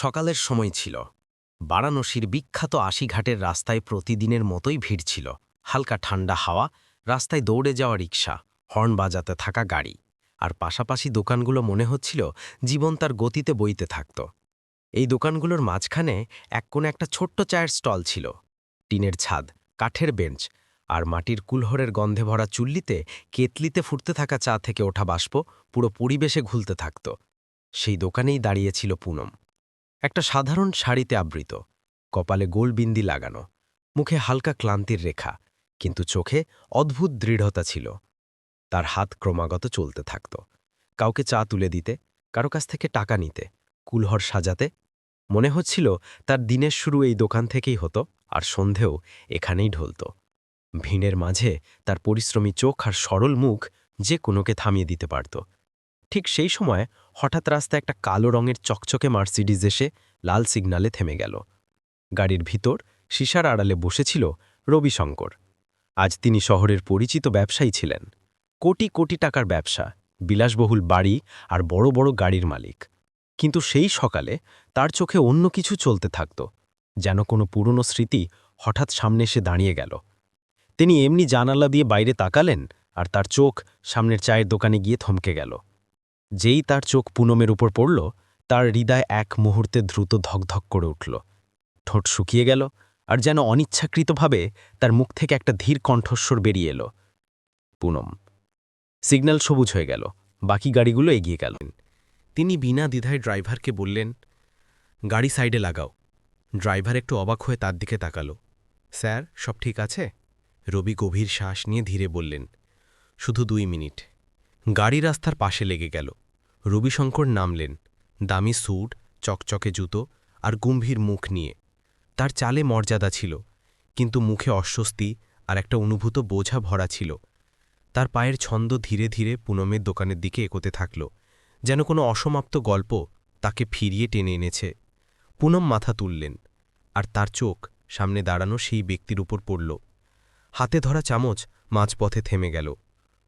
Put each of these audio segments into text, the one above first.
সকালের সময় ছিল। বারাণসীর বিখ্যাত আশিঘাটের রাস্তায় প্রতিদিনের মতোই ভিড় ছিল। হালকা ঠান্ডা হাওয়া, রাস্তায় দৌড়ে যাওয়া রিক্সা হর্ন বাজাতে থাকা গাড়ি, আর পাশাপাশি দোকানগুলো মনে হচ্ছিল জীবন তার গতিতে বইতে থাকত। এই দোকানগুলোর মাঝখানে এক কোণে একটা ছোট্ট চায়ের স্টল ছিল। টিনের ছাদ, কাঠের বেঞ্চ, আর মাটির কুলহরের গন্ধে ভরা চুল্লিতে কেতলিতে ফুটতে থাকা চা থেকে ওঠা বাষ্প পুরো পরিবেশে ঘুলতে থাকত। সেই দোকানেই দাঁড়িয়েছিল পুনম। একটা সাধারণ শাড়িতে আবৃত, কপালে গোলবিন্দি লাগানো, মুখে হালকা ক্লান্তির রেখা, কিন্তু চোখে অদ্ভুত দৃঢ়তা ছিল। তার হাত ক্রমাগত চলতে থাকত। কাউকে চা তুলে দিতে, কারও কাছ থেকে টাকা নিতে, কুলহর সাজাতে, মনে হচ্ছিল তার দিনের শুরু এই দোকান থেকেই হতো আর সন্ধেও এখানেই ঢলত। ভিড়ের মাঝে তার পরিশ্রমী চোখ আর সরল মুখ যে কোনোকে থামিয়ে দিতে পারত। ঠিক সেই সময় হঠাৎ রাস্তায় একটা কালো রঙের চকচকে মার্সিডিজ এসে লাল সিগনালে থেমে গেল। গাড়ির ভিতর সিসার আড়ালে বসেছিল রবিশঙ্কর। আজ তিনি শহরের পরিচিত ব্যবসায়ী ছিলেন। কোটি কোটি টাকার ব্যবসা, বিলাসবহুল বাড়ি আর বড় বড় গাড়ির মালিক। কিন্তু সেই সকালে তার চোখে অন্য কিছু চলতে থাকত, যেন কোনো পুরনো স্মৃতি হঠাৎ সামনে এসে দাঁড়িয়ে গেল। তিনি এমনি জানালা দিয়ে বাইরে তাকালেন আর তার চোখ সামনের চায়ের দোকানে গিয়ে থমকে গেল। যেই তার চোখ পুনমের উপর পড়ল, তার হৃদয় এক মুহূর্তে দ্রুত ধকধক করে উঠল। ঠোঁট শুকিয়ে গেল, আর যেন অনিচ্ছাকৃতভাবে তার মুখ থেকে একটা ধীর কণ্ঠস্বর বেরিয়ে এলো। পুনম, সিগন্যাল সবুজ হয়ে গেল, বাকি গাড়িগুলো এগিয়ে গেলেন তিনি বিনা দ্বিধায় ড্রাইভারকে বললেন, গাড়ি সাইডে লাগাও। ড্রাইভার একটু অবাক হয়ে তার দিকে তাকালো। স্যার, সব ঠিক আছে? রবি গভীর শ্বাস নিয়ে ধীরে বললেন, শুধু দুই মিনিট। গাড়ি রাস্তার পাশে লেগে গেল। রবিশঙ্কর নামলেন, দামি স্যুট, চকচকে জুতো আর গম্ভীর মুখ নিয়ে। তার চালে মর্যাদা ছিল, কিন্তু মুখে অস্বস্তি আর একটা অনুভূত বোঝা ভরা ছিল। তার পায়ের ছন্দ ধীরে ধীরে পুনমের দোকানের দিকে এগোতে থাকল, যেন কোনো অসমাপ্ত গল্প তাকে ফিরিয়ে টেনে এনেছে। পুনম মাথা তুললেন, আর তার চোখ সামনে দাঁড়ানো সেই ব্যক্তির উপর পড়ল। হাতে ধরা চামচ মাঝপথে থেমে গেল,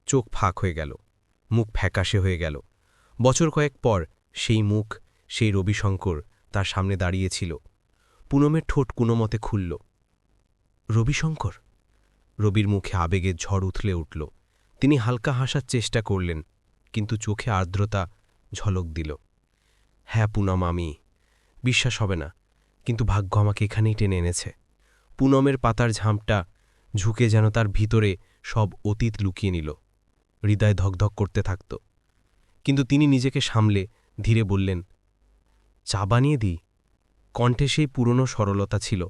চোখ ফাঁক হয়ে গেল, মুখ ফ্যাকাশে হয়ে গেল। বছর কয়েক পর সেই মুখ, সেই রবিশঙ্কর তার সামনে দাঁড়িয়েছিল। পুনমের ঠোঁট কোনোমতে খুলল। রবিশঙ্কর? রবির মুখে আবেগের ঝড় উথলে উঠল। তিনি হালকা হাসার চেষ্টা করলেন, কিন্তু চোখে আর্দ্রতা ঝলক দিল। হ্যাঁ পুনম আমি, বিশ্বাস হবে না, কিন্তু ভাগ্য আমাকে এখানেই টেনে এনেছে। পুনমের পাতার ঝাঁপটা ঝুঁকে যেন তার ভিতরে সব অতীত লুকিয়ে নিল। হৃদয় ধকধক করতে থাকত। কিন্তু তিনি নিজেকে সামলে ধীরে বললেন, চা বানিয়ে দিই। কণ্ঠে সেই পুরনো সরলতা ছিল,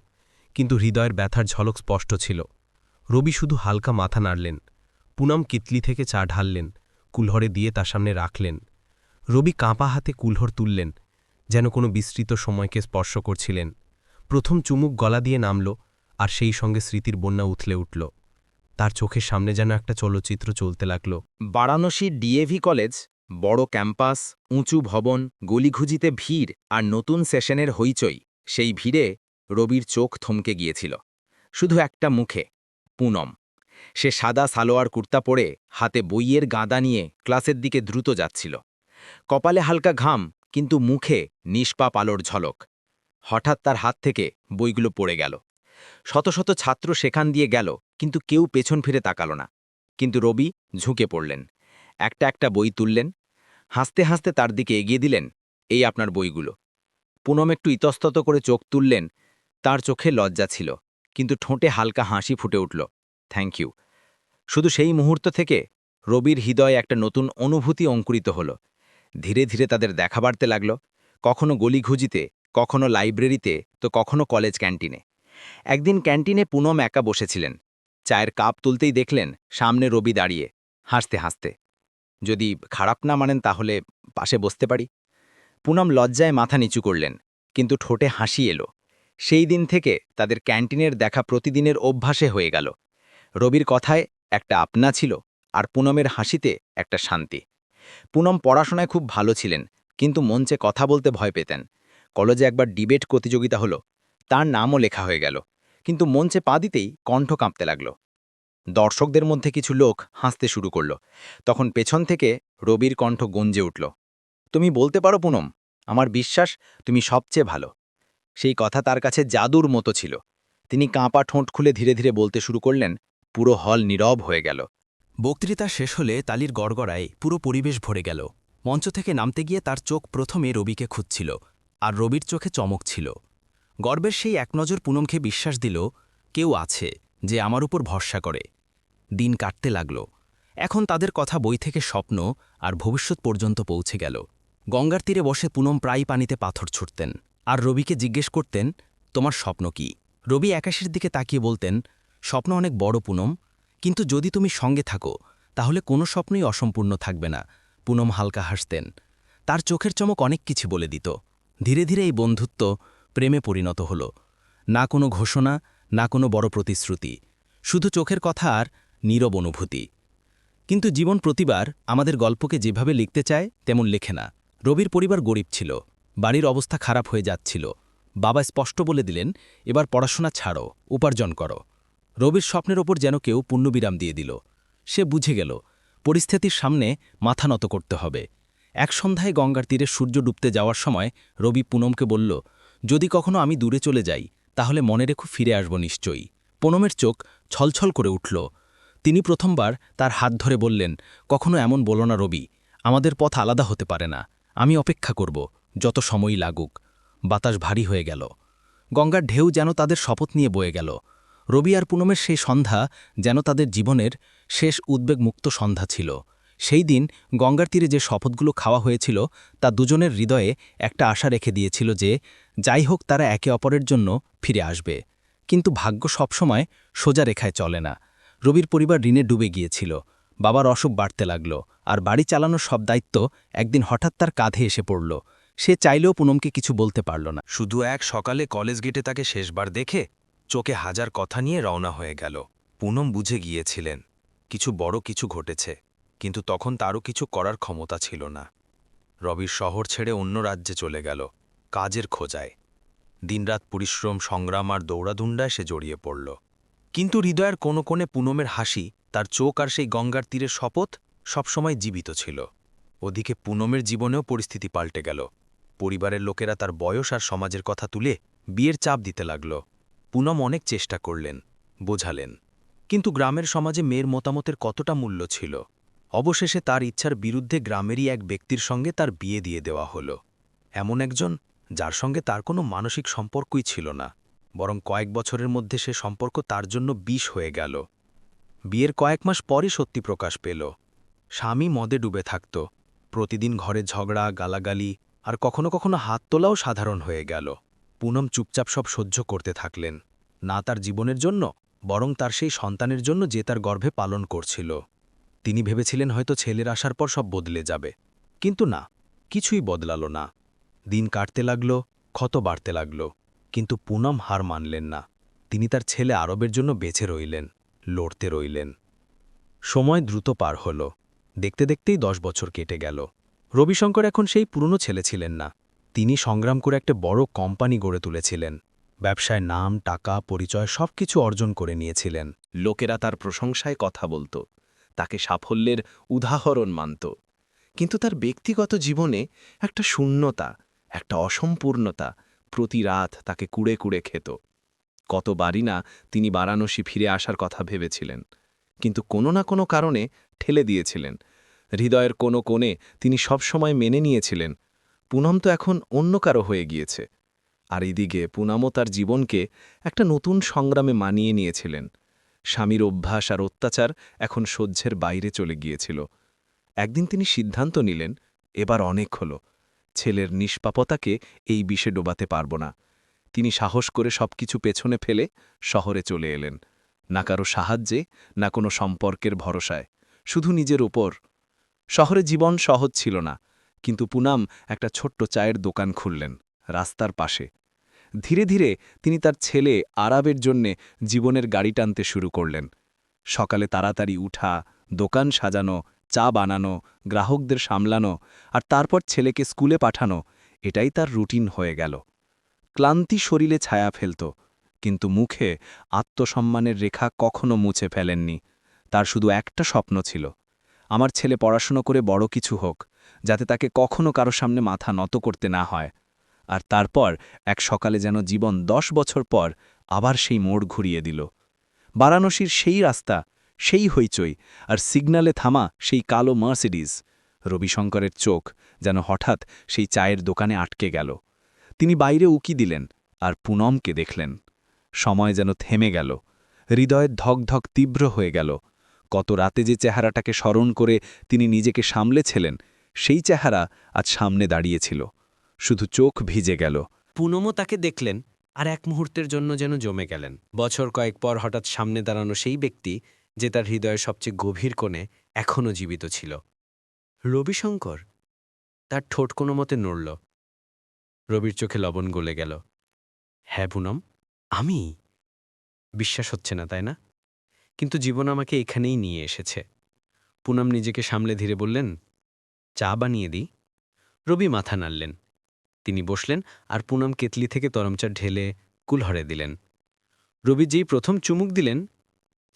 কিন্তু হৃদয়ের ব্যথার ঝলক স্পষ্ট ছিল। রবি শুধু হালকা মাথা নাড়লেন, পুনম কিতলি থেকে চা ঢাললেন, কুলহরে দিয়ে তার সামনে রাখলেন। রবি কাঁপা হাতে কুলহর তুললেন, যেন কোনো বিস্তৃত সময়কে স্পর্শ করছিলেন। প্রথম চুমুক গলা দিয়ে নামল, আর সেই সঙ্গে স্মৃতির বন্যা উথলে উঠল। তার চোখের সামনে যেন একটা চলচ্চিত্র চলতে লাগল। বারাণসীর ডিএভি কলেজ বড় ক্যাম্পাস, উঁচু ভবন, গলিঘুজিতে ভিড় আর নতুন সেশনের হইচই। সেই ভিড়ে রবির চোখ থমকে গিয়েছিল। শুধু একটা মুখে, পুনম। সে সাদা সালোয়ার কুর্তা পরে হাতে বইয়ের গাঁদা নিয়ে ক্লাসের দিকে দ্রুত যাচ্ছিল। কপালে হালকা ঘাম, কিন্তু মুখে নিষ্পাপ আলোর ঝলক। হঠাৎ তার হাত থেকে বইগুলো পড়ে গেল। শত শত ছাত্র সেখান দিয়ে গেল, কিন্তু কেউ পেছন ফিরে তাকাল না। কিন্তু রবি ঝুঁকে পড়লেন। একটা একটা বই তুললেন। হাসতে হাসতে তার দিকে এগিয়ে দিলেন এই আপনার বইগুলো। পুনম একটু ইতস্তত করে চোখ তুললেন, তার চোখে লজ্জা ছিল, কিন্তু ঠোঁটে হালকা হাসি ফুটে উঠল। থ্যাংক ইউ শুধু সেই মুহূর্ত থেকে রবির হৃদয়ে একটা নতুন অনুভূতি অঙ্কুরিত হল। ধীরে ধীরে তাদের দেখা বাড়তে লাগল, কখনো গলিঘুজিতে, কখনো লাইব্রেরিতে, তো কখনো কলেজ ক্যান্টিনে। একদিন ক্যান্টিনে পুনম একা বসেছিলেন। চায়ের কাপ তুলতেই দেখলেন সামনে রবি দাঁড়িয়ে, হাসতে হাসতে। যদি খারাপ না মানেন তাহলে পাশে বসতে পারি। পুনম লজ্জায় মাথা নিচু করলেন, কিন্তু ঠোঁটে হাসি এলো। সেই দিন থেকে তাদের ক্যান্টিনের দেখা প্রতিদিনের অভ্যাসে হয়ে গেল। রবির কথায় একটা আপনা ছিল আর পুনমের হাসিতে একটা শান্তি। পুনম পড়াশোনায় খুব ভালো ছিলেন, কিন্তু মঞ্চে কথা বলতে ভয় পেতেন। কলেজে একবার ডিবেট প্রতিযোগিতা হলো, তার নামও লেখা হয়ে গেল, কিন্তু মঞ্চে পা দিতেই কণ্ঠ কাঁপতে লাগল। দর্শকদের মধ্যে কিছু লোক হাসতে শুরু করল। তখন পেছন থেকে রবির কণ্ঠ গঞ্জে উঠল, তুমি বলতে পারো পুনম, আমার বিশ্বাস তুমি সবচেয়ে ভালো। সেই কথা তার কাছে জাদুর মতো ছিল। তিনি কাঁপা ঠোঁট খুলে ধীরে ধীরে বলতে শুরু করলেন, পুরো হল নীরব হয়ে গেল। বক্তৃতা শেষ হলে তালির গড়গড়ায় পুরো পরিবেশ ভরে গেল। মঞ্চ থেকে নামতে গিয়ে তার চোখ প্রথমে রবিকে খুঁজছিল, আর রবির চোখে চমক ছিল। গর্বের সেই একনজর পুনমকে বিশ্বাস দিল, কেউ আছে যে আমার উপর ভরসা করে। দিন কাটতে লাগল। এখন তাদের কথা বই থেকে স্বপ্ন আর ভবিষ্যৎ পর্যন্ত পৌঁছে গেল। গঙ্গার তীরে বসে পুনম প্রায় পানিতে পাথর ছুটতেন। আর রবিকে জিজ্ঞেস করতেন, তোমার স্বপ্ন কি? রবি আকাশের দিকে তাকিয়ে বলতেন, স্বপ্ন অনেক বড়, পুনম। কিন্তু যদি তুমি সঙ্গে থাকো, তাহলে কোনো স্বপ্নই অসম্পূর্ণ থাকবে না। পুনম হালকা হাসতেন। তার চোখের চমক অনেক কিছু বলে দিত। ধীরে ধীরে এই বন্ধুত্ব প্রেমে পরিণত হল। না কোনো ঘোষণা, না কোনো বড় প্রতিশ্রুতি। শুধু চোখের কথা আর নীরব অনুভূতি। কিন্তু জীবন প্রতিবার আমাদের গল্পকে যেভাবে লিখতে চায়, তেমন লেখে না। রবির পরিবার গরিব ছিল। বাড়ির অবস্থা খারাপ হয়ে যাচ্ছিল। বাবা স্পষ্ট বলে দিলেন, এবার পড়াশোনা ছাড়ো, উপার্জন করো। রবির স্বপ্নের ওপর যেন কেউ পুণ্যবিরাম দিয়ে দিল। সে বুঝে গেল, পরিস্থিতির সামনে মাথা নত করতে হবে। এক সন্ধ্যায় গঙ্গার তীরে সূর্য ডুবতে যাওয়ার সময় রবি পুনমকে বলল, যদি কখনো আমি দূরে চলে যাই, তাহলে মনে রেখো ফিরে আসব নিশ্চয়ই। পুনমের চোখ ছলছল করে উঠল। তিনি প্রথমবার তার হাত ধরে বললেন, কখনো এমন বলো না রবি, আমাদের পথ আলাদা হতে পারে না, আমি অপেক্ষা করব, যত সময়ই লাগুক। বাতাস ভারী হয়ে গেল। গঙ্গার ঢেউ যেন তাদের শপথ নিয়ে বয়ে গেল। রবি আর পুনমের সেই সন্ধ্যা যেন তাদের জীবনের শেষ উদ্বেগমুক্ত সন্ধ্যা ছিল। সেই দিন গঙ্গার তীরে যে শপথগুলো খাওয়া হয়েছিল, তা দুজনের হৃদয়ে একটা আশা রেখে দিয়েছিল যে, যাই হোক তারা একে অপরের জন্য ফিরে আসবে। কিন্তু ভাগ্য সবসময় সোজা রেখায় চলে না। রবির পরিবার ঋণে ডুবে গিয়েছিল। বাবার অসুখ বাড়তে লাগল, আর বাড়ি চালানোর সব দায়িত্ব একদিন হঠাৎ তার কাঁধে এসে পড়ল। সে চাইলেও পুনমকে কিছু বলতে পারল না। শুধু এক সকালে কলেজ গেটে তাকে শেষবার দেখে চোখে হাজার কথা নিয়ে রওনা হয়ে গেল। পুনম বুঝে গিয়েছিলেন, কিছু বড় কিছু ঘটেছে, কিন্তু তখন তারও কিছু করার ক্ষমতা ছিল না। রবির শহর ছেড়ে অন্য রাজ্যে চলে গেল, কাজের খোঁজায়। দিনরাত পরিশ্রম, সংগ্রাম আর দৌড়াধুন্ডায় সে জড়িয়ে পড়ল। কিন্তু হৃদয়ের কোনো কোণে পুনমের হাসি, তার চোখ আর সেই গঙ্গার তীরের শপথ সবসময় জীবিত ছিল। ওদিকে পুনমের জীবনেও পরিস্থিতি পাল্টে গেল। পরিবারের লোকেরা তার বয়স আর সমাজের কথা তুলে বিয়ের চাপ দিতে লাগল। পুনম অনেক চেষ্টা করলেন, বোঝালেন। কিন্তু গ্রামের সমাজে মেয়ের মতামতের কতটা মূল্য ছিল? অবশেষে তার ইচ্ছার বিরুদ্ধে গ্রামেরই এক ব্যক্তির সঙ্গে তার বিয়ে দিয়ে দেওয়া হল। এমন একজন যার সঙ্গে তার কোনো মানসিক সম্পর্কই ছিল না। বরং কয়েক বছরের মধ্যে সে সম্পর্ক তার জন্য বিষ হয়ে গেল। বিয়ের কয়েক মাস পরই সত্যি প্রকাশ পেল। স্বামী মদে ডুবে থাকত। প্রতিদিন ঘরে ঝগড়া, গালাগালি আর কখনো কখনো হাত তোলাও সাধারণ হয়ে গেল। পুনম চুপচাপ সব সহ্য করতে থাকলেন। না তার জীবনের জন্য, বরং তার সেই সন্তানের জন্য যে তার গর্ভে পালন করছিল। তিনি ভেবেছিলেন হয়তো ছেলের আসার পর সব বদলে যাবে। কিন্তু না, কিছুই বদলালো না। দিন কাটতে লাগল, ক্ষত বাড়তে লাগল। কিন্তু পুনম হার মানলেন না। তিনি তার ছেলে আরবের জন্য বেছে রইলেন, লড়তে রইলেন। সময় দ্রুত পার হল। দেখতে দেখতেই দশ বছর কেটে গেল। রবিশঙ্কর এখন সেই পুরনো ছেলে ছিলেন না। তিনি সংগ্রাম করে একটা বড় কোম্পানি গড়ে তুলেছিলেন। ব্যবসায় নাম, টাকা, পরিচয় সবকিছু অর্জন করে নিয়েছিলেন। লোকেরা তার প্রশংসায় কথা বলত। তাকে সাফল্যের উদাহরণ মানত। কিন্তু তার ব্যক্তিগত জীবনে একটা শূন্যতা, একটা অসম্পূর্ণতা প্রতি রাত তাকে কুড়ে কুড়ে খেত। কতবারই না তিনি বারাণসী ফিরে আসার কথা ভেবেছিলেন, কিন্তু কোনো না কোনো কারণে ঠেলে দিয়েছিলেন। হৃদয়ের কোনো কোণে তিনি সবসময় মেনে নিয়েছিলেন, পুনম তো এখন অন্য কারও হয়ে গিয়েছে। আর এদিকে পুনামও তার জীবনকে একটা নতুন সংগ্রামে মানিয়ে নিয়েছিলেন। স্বামীর অভ্যাস আর অত্যাচার এখন সহ্যের বাইরে চলে গিয়েছিল। একদিন তিনি সিদ্ধান্ত নিলেন, এবার অনেক হল। ছেলের নিষ্পাপতাকে এই বিষে ডোবাতে পারব না। তিনি সাহস করে সবকিছু পেছনে ফেলে শহরে চলে এলেন। না কারও সাহায্যে, না কোনো সম্পর্কের ভরসায়। শুধু নিজের ওপর শহরে জীবন সহজ ছিল না, কিন্তু পুনাম একটা ছোট্ট চায়ের দোকান খুললেন, রাস্তার পাশে। ধীরে ধীরে তিনি তার ছেলে আরাবের জন্যে জীবনের গাড়ি টানতে শুরু করলেন। সকালে তাড়াতাড়ি উঠা, দোকান সাজানো চা বানানো, গ্রাহকদের সামলানো আর তারপর ছেলেকে স্কুলে পাঠানো, এটাই তার রুটিন হয়ে গেল। ক্লান্তি শরীরে ছায়া ফেলত, কিন্তু মুখে আত্মসম্মানের রেখা কখনো মুছে ফেলেননি। তার শুধু একটা স্বপ্ন ছিল, আমার ছেলে পড়াশুনো করে বড় কিছু হোক, যাতে তাকে কখনো কারও সামনে মাথা নত করতে না হয়। আর তারপর এক সকালে যেন জীবন দশ বছর পর আবার সেই মোড় ঘুরিয়ে দিল। বারাণসীর সেই রাস্তা সেই হইচই, আর সিগনালে থামা সেই কালো মার্সিডিজ, রবিশঙ্করের চোখ যেন হঠাৎ সেই চায়ের দোকানে আটকে গেল। তিনি বাইরে উকি দিলেন আর পুনমকে দেখলেন। সময় যেন থেমে গেল হৃদয়ের ধকধক তীব্র হয়ে গেল। কত রাতে যে চেহারাটাকে স্মরণ করে তিনি নিজেকে সামলেছিলেন, সেই চেহারা আজ সামনে দাঁড়িয়েছিল। শুধু চোখ ভিজে গেল। পুনমও তাকে দেখলেন আর এক মুহূর্তের জন্য যেন জমে গেলেন। বছর কয়েক পর হঠাৎ সামনে দাঁড়ানো সেই ব্যক্তি যে তার হৃদয়ের সবচেয়ে গভীর কোণে এখনও জীবিত ছিল। রবিশঙ্কর? তার ঠোঁট কোনো মতে নড়ল। রবির চোখে লবণ গলে গেল। হ্যাঁ পুনম আমি? বিশ্বাস হচ্ছে না, তাই না? কিন্তু জীবন আমাকে এখানেই নিয়ে এসেছে। পুনম নিজেকে সামলে ধীরে বললেন, চা বানিয়ে দিই? রবি মাথা নাড়লেন। তিনি বসলেন আর পুনম কেতলি থেকে তরমচা ঢেলে কুলহরে দিলেন। রবি যেই প্রথম চুমুক দিলেন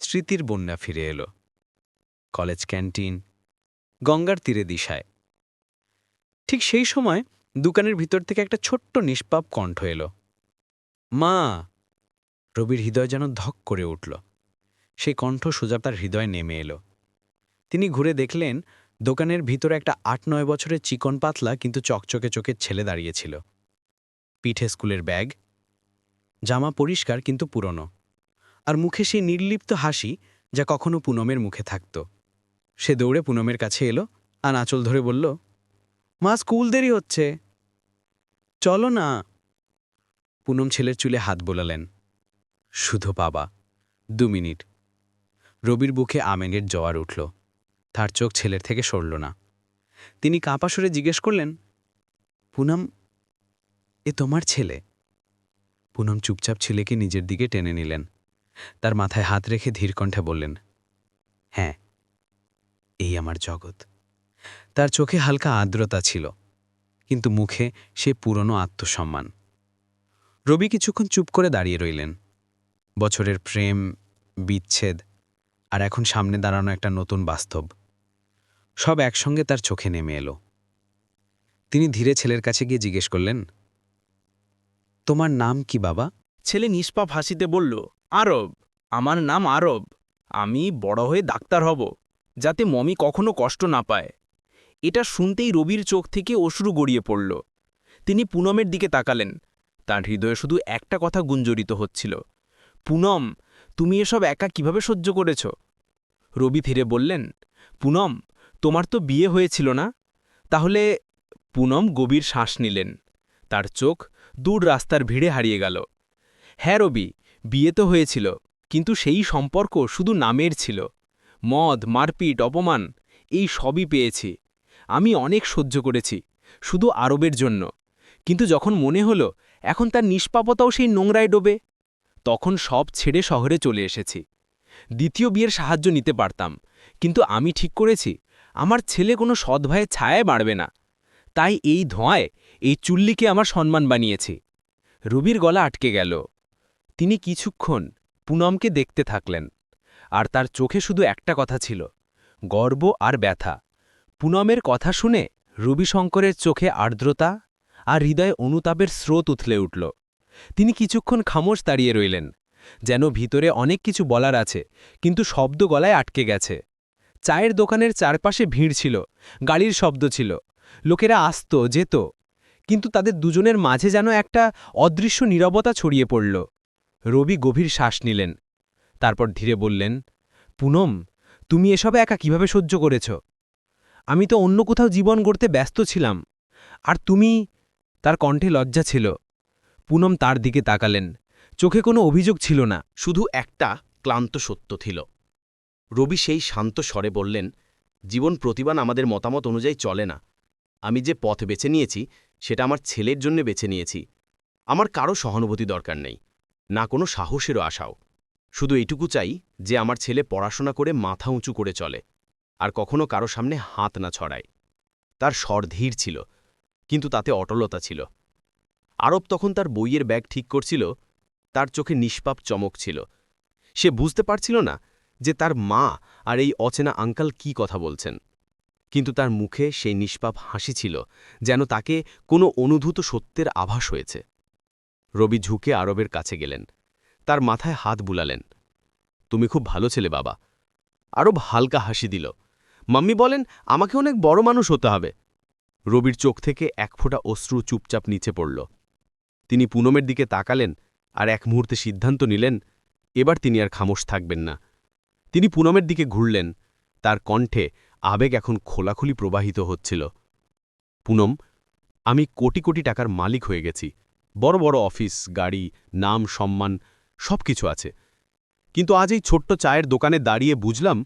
স্মৃতির বন্যা ফিরে এলো। কলেজ ক্যান্টিন, গঙ্গার তীরে দিশায়। ঠিক সেই সময় দোকানের ভিতর থেকে একটা ছোট্ট নিষ্পাপ কণ্ঠ এলো। মা! রবির হৃদয় যেন ধক করে উঠল। সেই কণ্ঠ সোজা তার হৃদয় নেমে এলো। তিনি ঘুরে দেখলেন, দোকানের ভিতরে একটা আট নয় বছরের চিকন পাতলা কিন্তু চকচকে চোখের ছেলে দাঁড়িয়েছিল পিঠে স্কুলের ব্যাগ, জামা পরিষ্কার কিন্তু পুরনো। আর মুখে সেই নির্লিপ্ত হাসি যা কখনো পুনমের মুখে থাকত। সে দৌড়ে পুনমের কাছে এলো, আর আঁচল ধরে বলল, মা, স্কুল দেরি হচ্ছে। চলো না। পুনম ছেলের চুলে হাত বোলালেন। শুধু বাবা, দু মিনিট। রবির বুকে আমেনের জোয়ার উঠল। তার চোখ ছেলের থেকে সরল না। তিনি কাঁপা সরে জিজ্ঞেস করলেন, পুনম, এ তোমার ছেলে? পুনম চুপচাপ ছেলেকে নিজের দিকে টেনে নিলেন। তার মাথায় হাত রেখে ধীর কণ্ঠে বললেন হ্যাঁ এই আমার জগৎ। তার চোখে হালকা আর্দ্রতা ছিল, কিন্তু মুখে সে পুরনো আত্মসম্মান। রবি কিছুক্ষণ চুপ করে দাঁড়িয়ে রইলেন। বছরের প্রেম, বিচ্ছেদ আর এখন সামনে দাঁড়ানো একটা নতুন বাস্তব, সব একসঙ্গে তার চোখে নেমে এলো। তিনি ধীরে ছেলের কাছে গিয়ে জিজ্ঞেস করলেন, তোমার নাম কি বাবা? ছেলে নিষ্পাপ হাসিতে বলল আরব, আমার নাম আরব। আমি বড় হয়ে ডাক্তার হব, যাতে মমি কখনো কষ্ট না পায়। এটা শুনতেই রবির চোখ থেকে অশ্রু গড়িয়ে পড়ল। তিনি পুনমের দিকে তাকালেন। তার হৃদয়ে শুধু একটা কথা গুঞ্জরিত হচ্ছিল। পুনম, তুমি এসব একা কীভাবে সহ্য করেছ? রবি ফিরে বললেন, পুনম, তোমার তো বিয়ে হয়েছিল না? তাহলে পুনম গভীর শ্বাস নিলেন। তার চোখ দূর রাস্তার ভিড়ে হারিয়ে গেল। হ্যাঁ রবি বিয়ে তো হয়েছিল, কিন্তু সেই সম্পর্ক শুধু নামের ছিল। মদ, মারপিট, অপমান, এই সবই পেয়েছি। আমি অনেক সহ্য করেছি, শুধু আরবের জন্য। কিন্তু যখন মনে হলো, এখন তার নিষ্পাপতাও সেই নোংরায় ডোবে। তখন সব ছেড়ে শহরে চলে এসেছি। দ্বিতীয় বিয়ের সাহায্য নিতে পারতাম, কিন্তু আমি ঠিক করেছি, আমার ছেলে কোনো সদ্ভায়ে ছায়ায় বাড়বে না। তাই এই ধোঁয়ায়, এই চুল্লিকে আমার সম্মান বানিয়েছি। রুবির গলা আটকে গেল। তিনি কিছুক্ষণ পুনমকে দেখতে থাকলেন, আর তার চোখে শুধু একটা কথা ছিল, গর্ব আর ব্যথা। পুনমের কথা শুনে রবিশঙ্করের চোখে আর্দ্রতা আর হৃদয়ে অনুতাপের স্রোত উথলে উঠল। তিনি কিছুক্ষণ খামোশ দাঁড়িয়ে রইলেন, যেন ভিতরে অনেক কিছু বলার আছে, কিন্তু শব্দ গলায় আটকে গেছে। চায়ের দোকানের চারপাশে ভিড় ছিল গাড়ির শব্দ ছিল, লোকেরা আসত, যেত, কিন্তু তাদের দুজনের মাঝে যেন একটা অদৃশ্য নীরবতা ছড়িয়ে পড়ল। রবি গভীর শ্বাস নিলেন। তারপর ধীরে বললেন, পুনম, তুমি এসবে একা কীভাবে সহ্য করেছ? আমি তো অন্য কোথাও জীবন গড়তে ব্যস্ত ছিলাম, আর তুমি তার কণ্ঠে লজ্জা ছিল। পুনম তার দিকে তাকালেন। চোখে কোনো অভিযোগ ছিল না, শুধু একটা ক্লান্ত সত্য ছিল। রবি সেই শান্ত স্বরে বললেন, জীবন প্রতিবান আমাদের মতামত অনুযায়ী চলে না। আমি যে পথ বেছে নিয়েছি, সেটা আমার ছেলের জন্য বেছে নিয়েছি। আমার কারও সহানুভূতি দরকার নেই। না কোনো সাহসেরও আশাও। শুধু এইটুকু চাই যে আমার ছেলে পড়াশোনা করে মাথা উঁচু করে চলে, আর কখনো কারও সামনে হাত না ছড়ায়। তার স্বর ধীর ছিল, কিন্তু তাতে অটলতা ছিল। আরব তখন তার বইয়ের ব্যাগ ঠিক করছিল, তার চোখে নিষ্পাপ চমক ছিল। সে বুঝতে পারছিল না যে তার মা আর এই অচেনা আঙ্কাল কি কথা বলছেন। কিন্তু তার মুখে সেই নিষ্পাপ হাসি ছিল, যেন তাকে কোনো অনুভূত সত্যের আভাস হয়েছে। রবি ঝুঁকে আরবের কাছে গেলেন। তার মাথায় হাত বুলালেন। তুমি খুব ভালো ছেলে, বাবা। আরব হালকা হাসি দিল। মাম্মি বলেন, আমাকে অনেক বড় মানুষ হতে হবে। রবির চোখ থেকে এক ফোঁটা অশ্রু চুপচাপ নিচে পড়ল। তিনি পুনমের দিকে তাকালেন আর এক মুহূর্তে সিদ্ধান্ত নিলেন, এবার তিনি আর খামোশ থাকবেন না। তিনি পুনমের দিকে ঘুরলেন। তার কণ্ঠে আবেগ এখন খোলাখুলি প্রবাহিত হচ্ছিল। পুনম, আমি কোটি কোটি টাকার মালিক হয়ে গেছি। বড় বড় অফিস, গাড়ি, নাম, সম্মান সব কিছু আছে। কিন্তু আজ এই ছোট্ট চায়ের দোকানে দাঁড়িয়ে বুঝলাম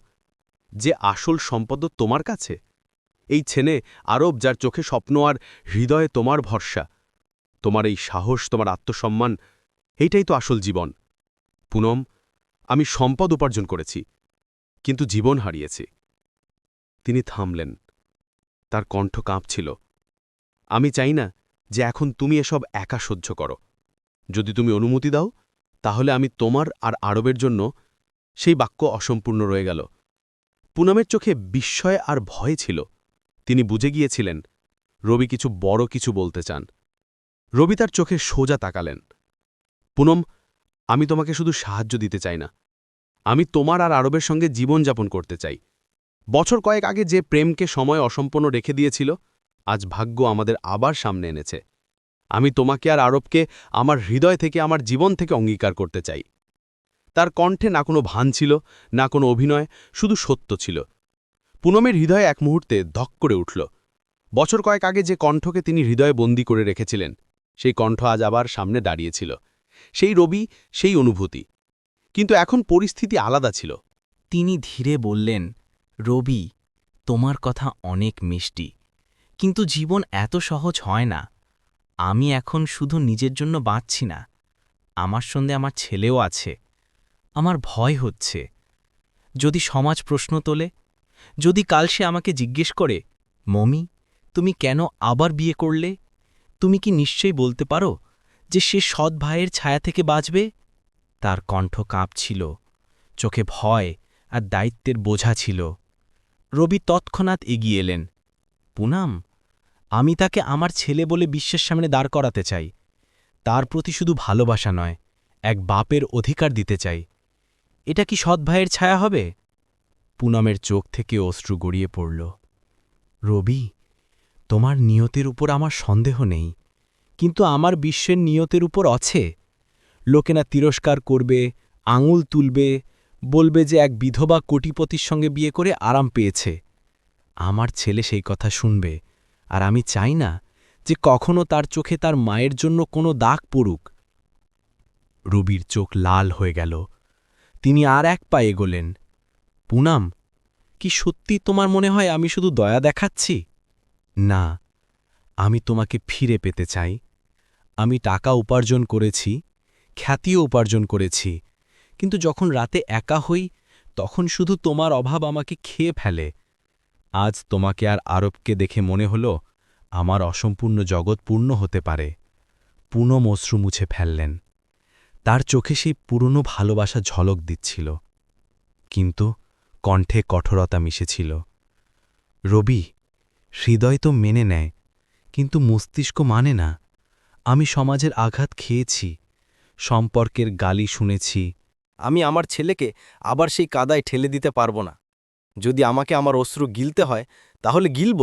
যে আসল সম্পদ তোমার কাছে। এই ছেনে আরব যার চোখে স্বপ্ন আর হৃদয়ে তোমার ভরসা। তোমার এই সাহস, তোমার আত্মসম্মান, এইটাই তো আসল জীবন। পুনম, আমি সম্পদ উপার্জন করেছি, কিন্তু জীবন হারিয়েছি। তিনি থামলেন। তার কণ্ঠ কাঁপছিল। আমি চাই না যে এখন তুমি এসব একা সহ্য করো। যদি তুমি অনুমতি দাও, তাহলে আমি তোমার আর আরবের জন্য সেই বাক্য অসম্পূর্ণ রয়ে গেল। পুনমের চোখে বিস্ময় আর ভয় ছিল। তিনি বুঝে গিয়েছিলেন, রবি কিছু বড় কিছু বলতে চান। রবি তার চোখে সোজা তাকালেন। পুনম, আমি তোমাকে শুধু সাহায্য দিতে চাই না। আমি তোমার আর আরবের সঙ্গে জীবনযাপন করতে চাই। বছর কয়েক আগে যে প্রেমকে সময় অসম্পন্ন রেখে দিয়েছিল আজ ভাগ্য আমাদের আবার সামনে এনেছে। আমি তোমাকে আর আরবকে আমার হৃদয় থেকে, আমার জীবন থেকে অঙ্গীকার করতে চাই। তার কণ্ঠে না কোনো ভান ছিল, না কোনো অভিনয়, শুধু সত্য ছিল। পুনমের হৃদয় এক মুহূর্তে ধক করে উঠল। বছর কয়েক আগে যে কণ্ঠকে তিনি হৃদয়ে বন্দী করে রেখেছিলেন, সেই কণ্ঠ আজ আবার সামনে দাঁড়িয়েছিল। সেই রবি, সেই অনুভূতি। কিন্তু এখন পরিস্থিতি আলাদা ছিল। তিনি ধীরে বললেন, রবি, তোমার কথা অনেক মিষ্টি। কিন্তু জীবন এত সহজ হয় না। আমি এখন শুধু নিজের জন্য বাঁচছি না। আমার সঙ্গে আমার ছেলেও আছে। আমার ভয় হচ্ছে। যদি সমাজ প্রশ্ন তোলে, যদি কাল সে আমাকে জিজ্ঞেস করে, মমি, তুমি কেন আবার বিয়ে করলে? তুমি কি নিশ্চয়ই বলতে পারো যে সে সৎ ভাইয়ের ছায়া থেকে বাঁচবে? তার কণ্ঠ কাঁপছিল, চোখে ভয় আর দায়িত্বের বোঝা ছিল। রবি তৎক্ষণাৎ এগিয়ে এলেন। পুনাম আমি তাকে আমার ছেলে বলে বিশ্বের সামনে দাঁড় করাতে চাই। তার প্রতি শুধু ভালোবাসা নয়, এক বাপের অধিকার দিতে চাই। এটা কি সৎ ভাইয়ের ছায়া হবে? পুনমের চোখ থেকে অশ্রু গড়িয়ে পড়ল। রবি, তোমার নিয়তের উপর আমার সন্দেহ নেই, কিন্তু আমার বিশ্বের নিয়তের উপর আছে। লোকেনা তিরস্কার করবে, আঙুল তুলবে, বলবে যে এক বিধবা কোটিপতির সঙ্গে বিয়ে করে আরাম পেয়েছে। আমার ছেলে সেই কথা শুনবে। আর আমি চাই না যে কখনো তার চোখে তার মায়ের জন্য কোনো দাগ পড়ুক। রবির চোখ লাল হয়ে গেল। তিনি আর এক পা এগোলেন। পুনাম, কি সত্যি তোমার মনে হয় আমি শুধু দয়া দেখাচ্ছি? না, আমি তোমাকে ফিরে পেতে চাই। আমি টাকা উপার্জন করেছি, খ্যাতিও উপার্জন করেছি। কিন্তু যখন রাতে একা হই, তখন শুধু তোমার অভাব আমাকে খেয়ে ফেলে। আজ তোমাকে আর আরবকে দেখে মনে হল, আমার অসম্পূর্ণ জগৎ পূর্ণ হতে পারে। পুনম অশ্রু মুছে ফেললেন। তার চোখে সেই পুরনো ভালোবাসা ঝলক দিচ্ছিল। কিন্তু কণ্ঠে কঠোরতা মিশেছিল। রবি, হৃদয় তো মেনে নেয়, কিন্তু মস্তিষ্ক মানে না। আমি সমাজের আঘাত খেয়েছি, সম্পর্কের গালি শুনেছি। আমি আমার ছেলেকে আবার সেই কাদায় ঠেলে দিতে পারব না। যদি আমাকে আমার অশ্রু গিলতে হয়, তাহলে গিলব,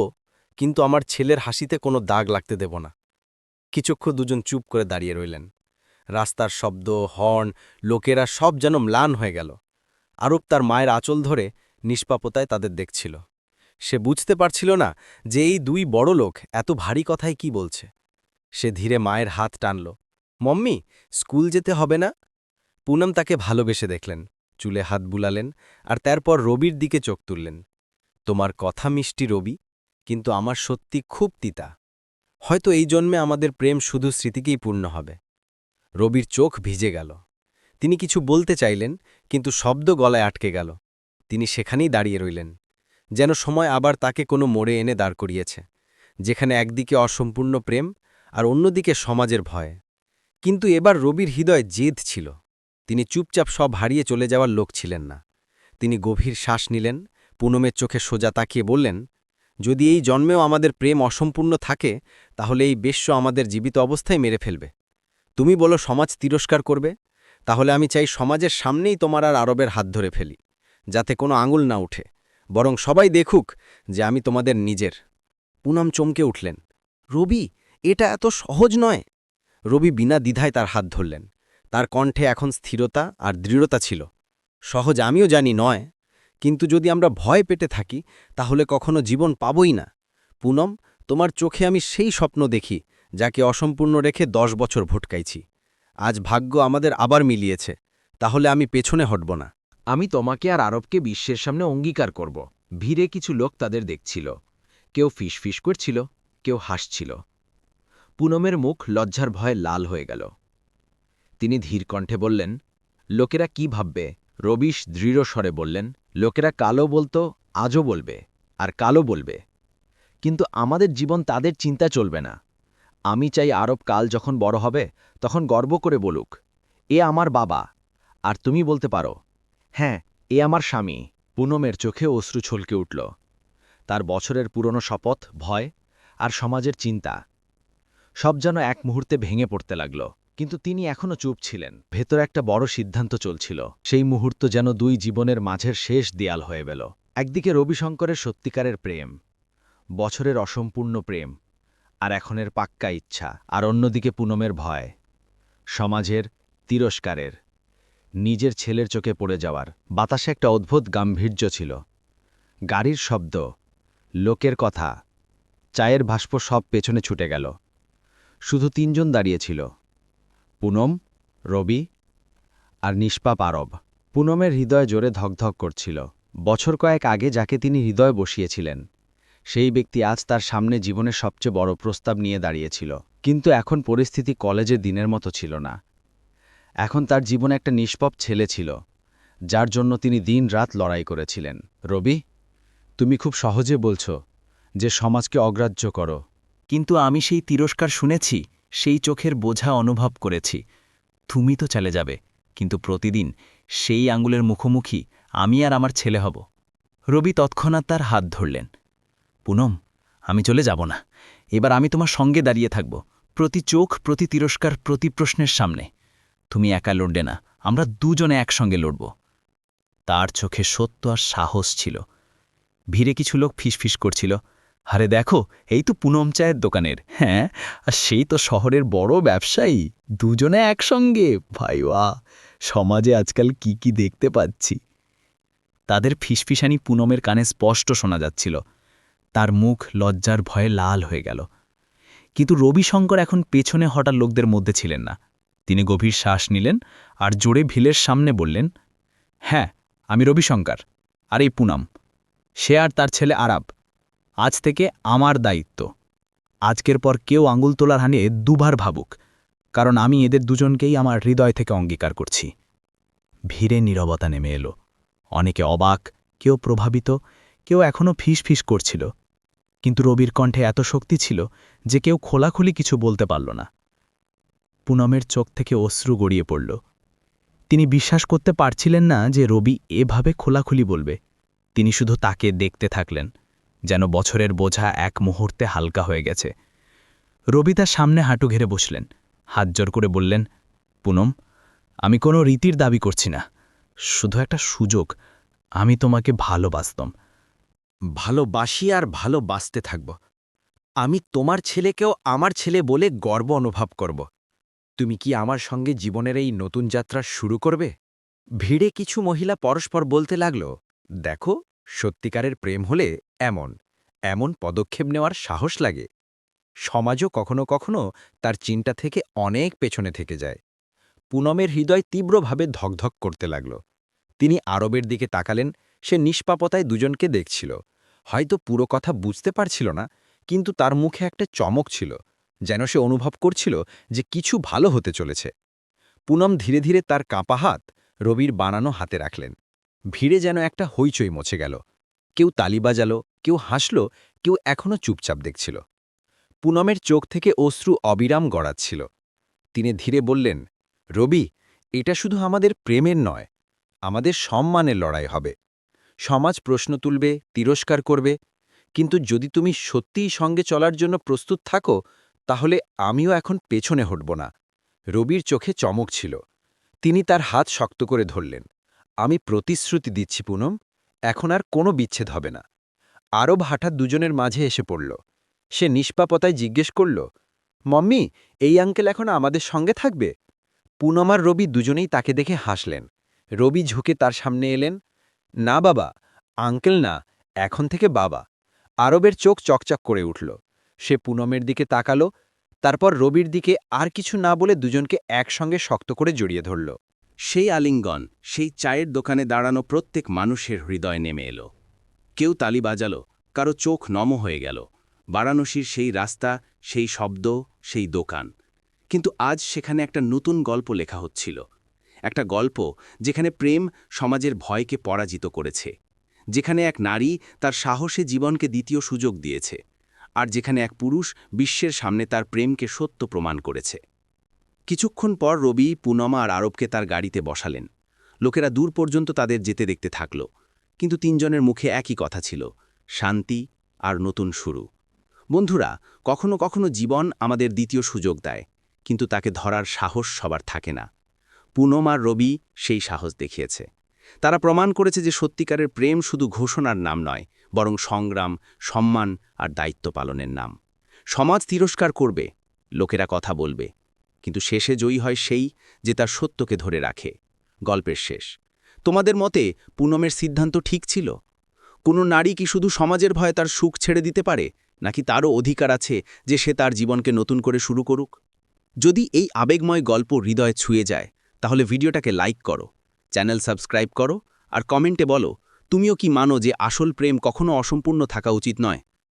কিন্তু আমার ছেলের হাসিতে কোনো দাগ লাগতে দেব না। কিছুক্ষণ দুজন চুপ করে দাঁড়িয়ে রইলেন। রাস্তার শব্দ, হর্ন, লোকেরা সব যেন ম্লান হয়ে গেল। আরব তার মায়ের আঁচল ধরে নিষ্পাপতায় তাদের দেখছিল। সে বুঝতে পারছিল না যে এই দুই বড় লোক এত ভারী কথায় কি বলছে। সে ধীরে মায়ের হাত টানল। মম্মি, স্কুল যেতে হবে না? পুনম তাকে ভালোবেসে দেখলেন। চুলে হাত বুলালেন আর তারপর রবির দিকে চোখ তুললেন। তোমার কথা মিষ্টি রবি, কিন্তু আমার সত্যি খুব তিতা। হয়তো এই জন্মে আমাদের প্রেম শুধু স্মৃতিকেই পূর্ণ হবে। রবির চোখ ভিজে গেল। তিনি কিছু বলতে চাইলেন, কিন্তু শব্দ গলায় আটকে গেল। তিনি সেখানেই দাঁড়িয়ে রইলেন, যেন সময় আবার তাকে কোনো মোড়ে এনে দাঁড় করিয়েছে, যেখানে একদিকে অসম্পূর্ণ প্রেম আর অন্যদিকে সমাজের ভয়। কিন্তু এবার রবির হৃদয় জেদ ছিল। তিনি চুপচাপ সব হারিয়ে চলে যাওয়ার লোক ছিলেন না। তিনি গভীর শ্বাস নিলেন, পুনমের চোখে সোজা তাকিয়ে বললেন, যদি এই জন্মেও আমাদের প্রেম অসম্পূর্ণ থাকে, তাহলে এই বেশ্য আমাদের জীবিত অবস্থায় মেরে ফেলবে। তুমি বলো সমাজ তিরস্কার করবে? তাহলে আমি চাই সমাজের সামনেই তোমার আর আরবের হাত ধরে ফেলি, যাতে কোনো আঙুল না উঠে। বরং সবাই দেখুক যে আমি তোমাদের নিজের। পুনম চমকে উঠলেন, রবি, এটা এত সহজ নয়। রবি বিনা দ্বিধায় তার হাত ধরলেন। তার কণ্ঠে এখন স্থিরতা আর দৃঢ়তা ছিল। সহজ আমিও জানি নয়, কিন্তু যদি আমরা ভয় পেটে থাকি, তাহলে কখনো জীবন পাবই না। পুনম, তোমার চোখে আমি সেই স্বপ্ন দেখি, যাকে অসম্পূর্ণ রেখে দশ বছর ভটকাইছি। আজ ভাগ্য আমাদের আবার মিলিয়েছে, তাহলে আমি পেছনে হটব না। আমি তোমাকে আর আরবকে বিশ্বের সামনে অঙ্গীকার করব। ভিড়ে কিছু লোক তাদের দেখছিল। কেউ ফিসফিস করছিল, কেউ হাসছিল। পুনমের মুখ লজ্জার ভয়ে লাল হয়ে গেল। তিনি ধীর কণ্ঠে বললেন, লোকেরা কি ভাববে? রবিশ দৃঢ় স্বরে বললেন, লোকেরা কালো বলতো, আজও বলবে, আর কালো বলবে। কিন্তু আমাদের জীবন তাদের চিন্তা চলবে না। আমি চাই আরব কাল যখন বড় হবে, তখন গর্ব করে বলুক, এ আমার বাবা, আর তুমি বলতে পারো হ্যাঁ এ আমার স্বামী পুনমের চোখে অশ্রু ছলকে উঠল। তার বছরের পুরনো শপথ, ভয়, আর সমাজের চিন্তা, সব যেন এক মুহূর্তে ভেঙে পড়তে লাগল। কিন্তু তিনি এখনও চুপ ছিলেন। ভেতর একটা বড় সিদ্ধান্ত চলছিল। সেই মুহূর্ত যেন দুই জীবনের মাঝের শেষ দেয়াল হয়ে গেল। একদিকে রবিশঙ্করের সত্যিকারের প্রেম, বছরের অসম্পূর্ণ প্রেম, আর এখনের পাক্কা ইচ্ছা, আর অন্যদিকে পুনমের ভয়, সমাজের তিরস্কারের, নিজের ছেলের চোখে পড়ে যাওয়ার। বাতাসে একটা অদ্ভুত গাম্ভীর্য ছিল। গাড়ির শব্দ, লোকের কথা, চায়ের ভাস্প সব পেছনে ছুটে গেল। শুধু তিনজন দাঁড়িয়েছিল পুনম, রবি আর নিষ্পাপ আরব। পুনমের হৃদয় জোরে ধকধক করছিল। বছর কয়েক আগে যাকে তিনি হৃদয় বসিয়েছিলেন, সেই ব্যক্তি আজ তার সামনে জীবনের সবচেয়ে বড় প্রস্তাব নিয়ে দাঁড়িয়েছিল। কিন্তু এখন পরিস্থিতি কলেজের দিনের মতো ছিল না। এখন তার জীবনে একটা নিষ্পপ ছেলে ছিল, যার জন্য তিনি দিন রাত লড়াই করেছিলেন। রবি, তুমি খুব সহজে বলছো যে সমাজকে অগ্রাহ্য করো। কিন্তু আমি সেই তিরস্কার শুনেছি। সেই চোখের বোঝা অনুভব করেছি। তুমি তো চলে যাবে, কিন্তু প্রতিদিন সেই আঙ্গুলের মুখোমুখি আমি আর আমার ছেলে হব। রবি তৎক্ষণাৎ তার হাত ধরলেন। পুনম, আমি চলে যাব না। এবার আমি তোমার সঙ্গে দাঁড়িয়ে থাকব, প্রতি চোখ, প্রতি তিরস্কার, প্রতি প্রশ্নের সামনে। তুমি একা লড়বে না, আমরা দুজনে একসঙ্গে লড়ব। তার চোখে সত্য আর সাহস ছিল। ভিড়ে কিছু লোক ফিসফিস করছিল। আরে দেখো, এই তো পুনম চায়ের দোকানের হ্যাঁ? আর সেই তো শহরের বড় ব্যবসায়ী, দুজনে একসঙ্গে, ভাই ওয়া, সমাজে আজকাল কি কি দেখতে পাচ্ছি। তাদের ফিসফিসানি পুনমের কানে স্পষ্ট শোনা যাচ্ছিল। তার মুখ লজ্জার ভয়ে লাল হয়ে গেল। কিন্তু রবিশঙ্কর এখন পেছনে হঠাৎ লোকদের মধ্যে ছিলেন না। তিনি গভীর শ্বাস নিলেন আর জোরে ভিলের সামনে বললেন হ্যাঁ আমি রবিশঙ্কর, আর এই পুনম। সে আর তার ছেলে আরাব। আজ থেকে আমার দায়িত্ব। আজকের পর কেউ আঙুল তোলার হানে দুবার ভাবুক, কারণ আমি এদের দুজনকেই আমার হৃদয় থেকে অঙ্গীকার করছি। ভিড়ে নীরবতা নেমে এলো। অনেকে অবাক, কেউ প্রভাবিত, কেউ এখনও ফিস ফিস করছিল। কিন্তু রবির কণ্ঠে এত শক্তি ছিল যে কেউ খোলাখুলি কিছু বলতে পারল না। পুনমের চোখ থেকে অশ্রু গড়িয়ে পড়ল। তিনি বিশ্বাস করতে পারছিলেন না যে রবি এভাবে খোলাখুলি বলবে। তিনি শুধু তাকে দেখতে থাকলেন। যেন বছরের বোঝা এক মুহূর্তে হালকা হয়ে গেছে। রবি তার সামনে হাঁটু ঘেরে বসলেন। হাত জোর করে বললেন, পুনম, আমি কোনো রীতির দাবি করছি না। শুধু একটা সুযোগ। আমি তোমাকে ভালোবাসতাম। ভালোবাসি আর ভালোবাসতে থাকব। আমি তোমার ছেলেকেও আমার ছেলে বলে গর্ব অনুভব করব। তুমি কি আমার সঙ্গে জীবনের এই নতুন যাত্রা শুরু করবে? ভিড়ে কিছু মহিলা পরস্পর বলতে লাগল, দেখো সত্যিকারের প্রেম হলে এমন এমন পদক্ষেপ নেওয়ার সাহস লাগে। সমাজও কখনো কখনো তার চিন্তা থেকে অনেক পেছনে থেকে যায়। পুনমের হৃদয় তীব্রভাবে ধকধক করতে লাগল। তিনি আরবের দিকে তাকালেন, সে নিষ্পাপতায় দুজনকে দেখছিল। হয়তো পুরো কথা বুঝতে পারছিল না, কিন্তু তার মুখে একটা চমক ছিল, যেন সে অনুভব করছিল যে কিছু ভালো হতে চলেছে। পুনম ধীরে ধীরে তার কাঁপা হাত রবির বানানো হাতে রাখলেন। ভিড়ে যেন একটা হইচই মছে গেল। কেউ তালি বাজালো, কেউ হাসল, কেউ এখনও চুপচাপ দেখছিল। পুনমের চোখ থেকে অশ্রু অবিরাম গড়াচ্ছিল। তিনি ধীরে বললেন, রবি, এটা শুধু আমাদের প্রেমের নয়, আমাদের সম্মানের লড়াই হবে। সমাজ প্রশ্ন তুলবে, তিরস্কার করবে, কিন্তু যদি তুমি সত্যিই সঙ্গে চলার জন্য প্রস্তুত থাকো, তাহলে আমিও এখন পেছনে হটব না। রবির চোখে চমক ছিল। তিনি তার হাত শক্ত করে ধরলেন। আমি প্রতিশ্রুতি দিচ্ছি, পুনম। এখন আর কোনো বিচ্ছেদ হবে না। আরব হঠাৎ দুজনের মাঝে এসে পড়ল। সে নিষ্পাপতায় জিজ্ঞেস করল, মম্মি, এই আঙ্কেল এখন আমাদের সঙ্গে থাকবে? পুনম আর রবি দুজনেই তাকে দেখে হাসলেন। রবি ঝুঁকে তার সামনে এলেন, না বাবা, আঙ্কেল না, এখন থেকে বাবা। আরবের চোখ চকচক করে উঠল। সে পুনমের দিকে তাকালো, তারপর রবির দিকে আর কিছু না বলে দুজনকে একসঙ্গে শক্ত করে জড়িয়ে ধরল। সেই আলিঙ্গন, সেই চায়ের দোকানে দাঁড়ানো প্রত্যেক মানুষের হৃদয় নেমে এলো। কেউ তালি বাজালো, কারও চোখ নম হয়ে গেল। বারাণসীর সেই রাস্তা, সেই শব্দ, সেই দোকান। কিন্তু আজ সেখানে একটা নতুন গল্প লেখা হচ্ছিল। একটা গল্প যেখানে প্রেম সমাজের ভয়কে পরাজিত করেছে। যেখানে এক নারী তার সাহসে জীবনকে দ্বিতীয় সুযোগ দিয়েছে। আর যেখানে এক পুরুষ বিশ্বের সামনে তার প্রেমকে সত্য প্রমাণ করেছে। কিছুক্ষণ পর রবি, পুনমা আর আরবকে তার গাড়িতে বসালেন। লোকেরা দূর পর্যন্ত তাদের যেতে দেখতে থাকল, কিন্তু তিনজনের মুখে একই কথা ছিল, শান্তি আর নতুন শুরু। বন্ধুরা, কখনো কখনো জীবন আমাদের দ্বিতীয় সুযোগ দেয়, কিন্তু তাকে ধরার সাহস সবার থাকে না। পুনম আর রবি সেই সাহস দেখিয়েছে। তারা প্রমাণ করেছে যে সত্যিকারের প্রেম শুধু ঘোষণার নাম নয়, বরং সংগ্রাম, সম্মান আর দায়িত্ব পালনের নাম। সমাজ তিরস্কার করবে, লোকেরা কথা বলবে। কিন্তু শেষে জয়ী হয় সেই যে তার সত্যকে ধরে রাখে। গল্পের শেষ। তোমাদের মতে পুনমের সিদ্ধান্ত ঠিক ছিল? কোনো নারী কি শুধু সমাজের ভয়ে তার সুখ ছেড়ে দিতে পারে, নাকি তারও অধিকার আছে যে সে তার জীবনকে নতুন করে শুরু করুক? যদি এই আবেগময় গল্প হৃদয়ে ছুঁয়ে যায়, তাহলে ভিডিওটাকে লাইক করো, চ্যানেল সাবস্ক্রাইব করো, আর কমেন্টে বলো, তুমিও কি মানো যে আসল প্রেম কখনো অসম্পূর্ণ থাকা উচিত নয়?